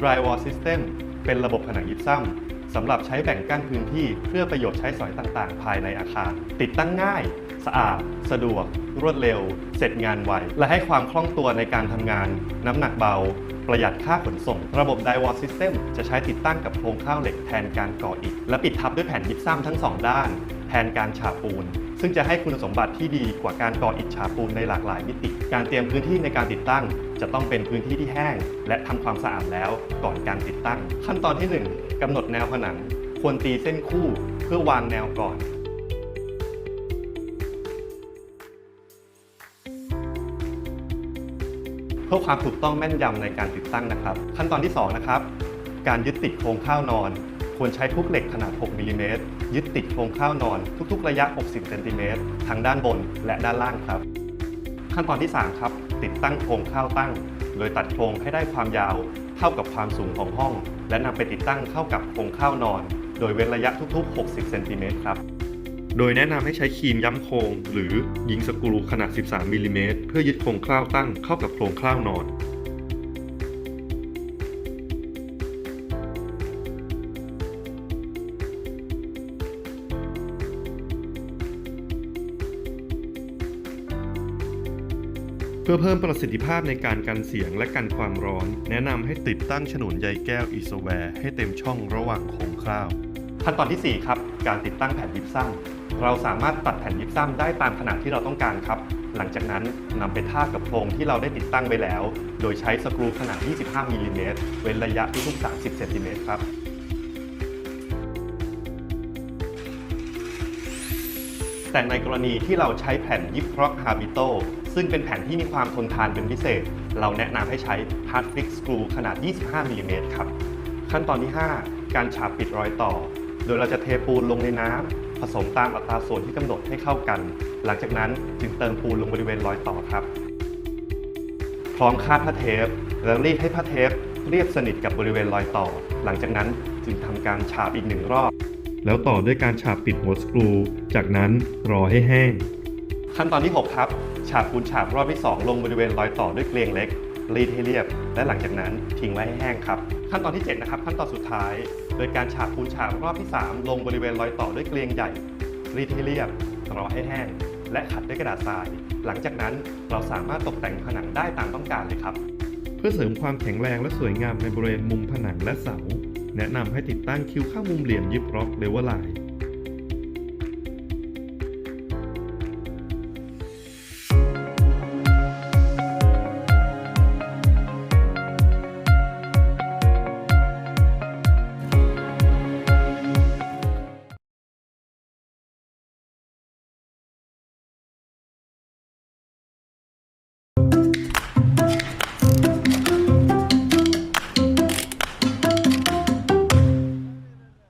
Drywall System เป็นระบบผนังยิปซัมสำหรับใช้แบ่งกั้นพื้นที่เพื่อประโยชน์ใช้สอยต่างๆ ภายในอาคาร ติดตั้งง่าย สะอาด สะดวก รวดเร็ว เสร็จงานไว และให้ความคล่องตัวในการทำงาน น้ำหนักเบา ประหยัดค่าขนส่ง ระบบ Drywall System จะใช้ติดตั้งกับโครงข้าวเหล็กแทนการก่ออิฐและปิดทับด้วยแผ่นยิปซัมทั้งสองด้าน แทนการฉาบปูน ซึ่งจะให้คุณสมบัติที่ดีกว่าการก่ออิฐฉาบปูนในหลากหลายมิติ การเตรียมพื้นที่ในการติดตั้ง จะต้องเป็นพื้นที่ที่แห้ง และทำความสะอาดแล้วก่อนการติดตั้ง ขั้นตอนที่ 1กำหนดแนวผนัง ควรตีเส้นคู่เพื่อวางแนวก่อนเพื่อความถูกต้องแม่นยำในการติดตั้งนะครับ ขั้นตอนที่ 2 นะครับ การยึดติดโครงข้าวนอน ควรใช้ทุกเหล็กขนาด 6มิลลิเมตรยึดติดโครงข้าวนอนทุกๆ ระยะ 60เซนติเมตรทั้งด้านบนและด้านล่างครับ ขั้นตอนที่ 3 ครับ ติดตั้งโครงข้าวตั้ง โดยตัดโครงให้ได้ความยาว เท่ากับความสูงของห้อง และนำไปติดตั้งเข้ากับโครงข้าวนอน โดยเว้นระยะทุก ๆ 60เซนติเมตรครับโดยแนะนำให้ใช้ครีมย้ำโครง หรือยิงสกรูขนาด 13มิลลิเมตรเพื่อยึดโครงข้าวตั้งเข้ากับโครงข้าวนอน พื่อเพิ่มประสิทธิภาพในการกันเสียงและกันความร้อน แนะนำให้ติดตั้งฉนวนใยแก้วอีโซแวร์ให้เต็มช่องระหว่างโครงข้าว ขั้นตอนที่ 4 ครับ การติดตั้งแผ่นยิปซัมเราสามารถตัดแผ่นยิปซัมได้ตามขนาดที่เราต้องการครับ หลังจากนั้นนำไปทาบกับโครงที่เราได้ติดตั้งไว้แล้ว โดยใช้สกรูขนาด 25มิลลิเมตรเว้นระยะทุกๆ30เซนติเมตรครับ แต่ในกรณีที่เราใช้แผ่นยิปร็อกฮาบิโตซึ่งเป็นแผ่นที่มีความทนทานเป็นพิเศษ เราแนะนำให้ใช้ Hard Fix Screw ขนาด 25มิลลิเมตรครับ ขั้นตอนที่ 5 การฉาบปิดรอยต่อ โดยเราจะเทปูนลงในน้ำผสมตามอัตราส่วนที่กำหนดให้เข้ากัน หลังจากนั้นจึงเติมปูนลงบริเวณรอยต่อครับ พร้อมคาดผ้าเทปแล้วรีดให้ผ้าเทปเรียบสนิทกับบริเวณรอยต่อ หลังจากนั้นจึงทำการฉาบอีกหนึ่งรอบ แล้วต่อด้วยการฉาบปิดหัวสกรู จากนั้นรอให้แห้ง ขั้นตอนที่ 6 ครับ ฉาบปูนฉาบรอบที่ 2 ลงบริเวณรอยต่อด้วยเกลียงเล็ก รีดให้เรียบ และหลังจากนั้นทิ้งไว้ให้แห้งครับ ขั้นตอนที่ 7 นะครับ ขั้นตอนสุดท้าย โดยการฉาบปูนฉาบรอบที่ 3 ลงบริเวณรอยต่อด้วยเกลียงใหญ่ รีดให้เรียบ รอให้แห้ง และขัดด้วยกระดาษทราย หลังจากนั้นเราสามารถตกแต่งผนังได้ตามต้องการเลยครับ เพื่อเสริมความแข็งแรงและสวยงามในบริเวณมุมผนังและเสา แนะนำให้ติดตั้งคิ้วข้างมุมเหลี่ยมยิบร็อกเลเวอร์ไลน์